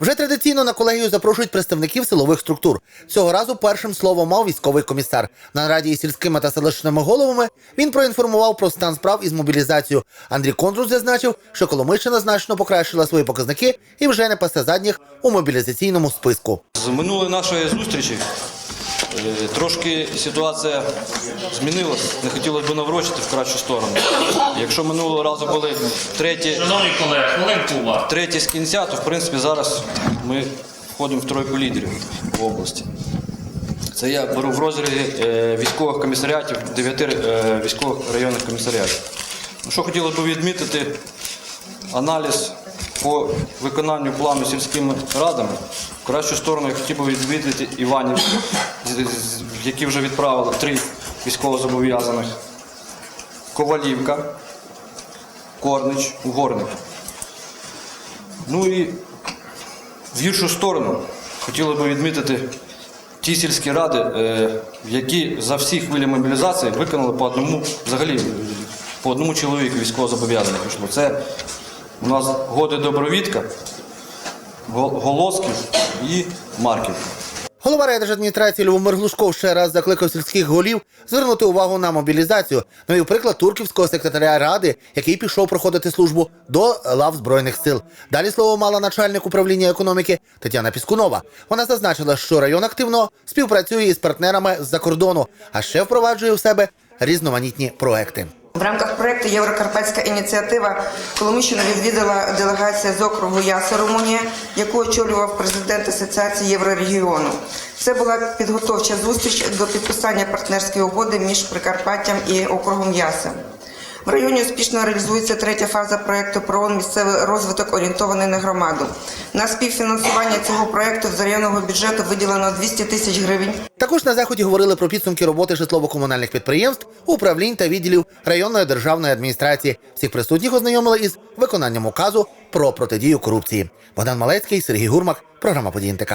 Вже традиційно на колегію запрошують представників силових структур. Цього разу першим словом мав військовий комісар. На нараді із сільськими та селищними головами він проінформував про стан справ із мобілізацією. Андрій Кондрус зазначив, що Коломийщина значно покращила свої показники і вже не пасе задніх у мобілізаційному списку. З минулої нашої зустрічі трошки ситуація змінилась. Не хотілося б наврочити в кращу сторону. Якщо минулого разу були треті, треті з кінця, то в принципі зараз ми входимо в тройку лідерів в області. Це я беру в розрізі е, військових комісаріатів, дев'яти е, військових районних комісаріатів. Ну, Що хотілося б відмітити, аналіз по виконанню плану сільськими радами. Кращу сторону я хотів би відмітити Іванів, які вже відправили три військовозобов'язаних. Ковалівка, Корнич, Угорник. Ну і в гіршу сторону хотіли би відмітити ті сільські ради, е, які за всі хвилі мобілізації виконали по одному, взагалі, по одному чоловіку військовозобов'язаних. Це у нас Годи Добровідка, Голосків і Марків. Голова райдержадміністрації Любомир Глушков ще раз закликав сільських голів звернути увагу на мобілізацію. Навів приклад турківського секретаря ради, який пішов проходити службу до лав збройних сил. Далі слово мала начальник управління економіки Тетяна Піскунова. Вона зазначила, що район активно співпрацює із партнерами з-за кордону, а ще впроваджує в себе різноманітні проекти. В рамках проекту Єврокарпатська ініціатива Коломийщину відвідала делегація з округу Яса Румунія, яку очолював президент Асоціації Єврорегіону. Це була підготовча зустріч до підписання партнерської угоди між Прикарпаттям і округом Яса. В районі успішно реалізується третя фаза проекту ПРООН місцевий розвиток орієнтований на громаду. На співфінансування цього проекту з районного бюджету виділено 200 тисяч гривень. Також на заході говорили про підсумки роботи житлово-комунальних підприємств, управлінь та відділів районної державної адміністрації. Всіх присутніх ознайомили із виконанням указу про протидію корупції. Богдан Малецький, Сергій Гурмак, програма «Події НТК».